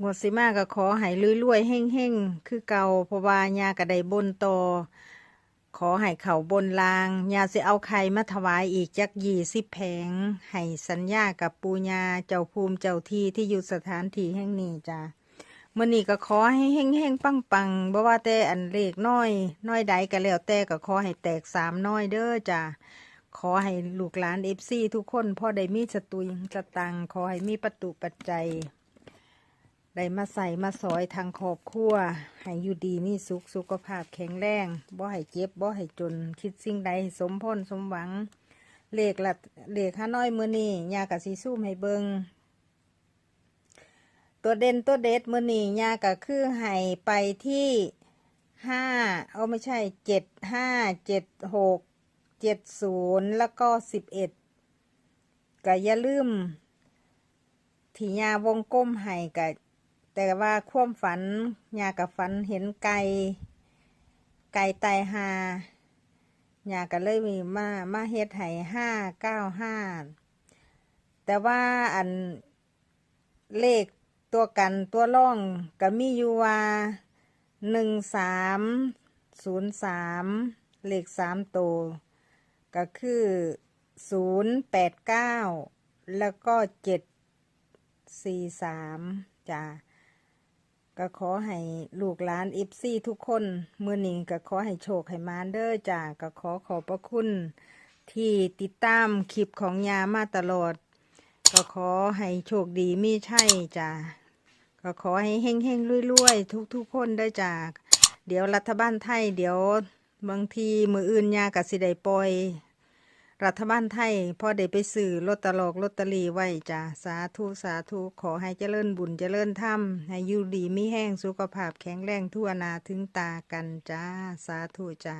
งวดสิมาก็ขอให้รวยๆเฮ่งๆคือเก่าเพราะว่ายาก็ไดบนต่อขอให้เขาบนลางยาสิเอาไข่มาถวายอีกจักยี่สิบแผง ให้สัญญากับปูญาเจ้าภูมิเจ้าที่ที่อยู่สถานที่แห่งนี้จ้ามื่อนี้ก็ขอให้เฮ่งๆปังๆบ่ว่าแต่อันเลขน้อย น้อยใดก็แล้วแต่ก็ขอให้แตกสามน้อยเด้อจ้าขอให้ลูกหลานเอฟซีทุกคนพ่อได้มีสตุยสตังขอให้มีประตูปัจจัย ได้มาใส่มาซอยทางครอบครัวให้อยู่ดีมีสุขสุขภาพแข็งแรงบ่ให้เจ็บบ่ให้จนคิดสิ่งใดสมพรสมหวังเลขละเลขห้าน้อยมือนี่ยากะสีสู้ให้เบิงตัวเด่นตัวเด็ดมือนี่ยาก็คือให้ไปที่ห้าเอาไม่ใช่เจ็ดห้าเจ็ดหกเจ็ดศูนย์แล้วก็สิบเอ็ดก็อย่าลืมที่ยาวงกลมให้กับ แต่ว่าความฝันยากับฝันเห็นไก่ไก่ไตาหายาก็เลยมีมามาเฮ็ดให้ห้าเก้าห้าแต่ว่าอันเลขตัวกันตัวร่องก็มีอยู่ว่าหนึ่งสามศูนย์สามเลขสามตัวก็คือศูนย์แปดเก้าแล้วก็เจ็ดสี่สามจ้า ก็ขอให้ลูกหลานอิฟซี่ทุกคนมือนี้ก็ขอให้โชคให้มานเด้อจ้าก็ขอขอบพระคุณ ที่ติดตามคลิปของยามาตลอด ก็ขอให้โชคดีมีใช่จ้าก็ขอให้เฮงเฮงๆรวยๆทุกๆคนได้จ้าเดี๋ยวรัฐบาลไทย เดี๋ยวบางทีมืออื่นยากับสิได้ปล่อย รัฐบาลไทยพอได้ไปซื้อลอตเตอรอกลอตเตอรี่ไว้จ้าสาธุสาธุขอให้เจริญบุญเจริญธรรมให้อยู่ดีมีแห้งสุขภาพแข็งแรงทั่วนาถึงตากันจ้า สาธุจ้า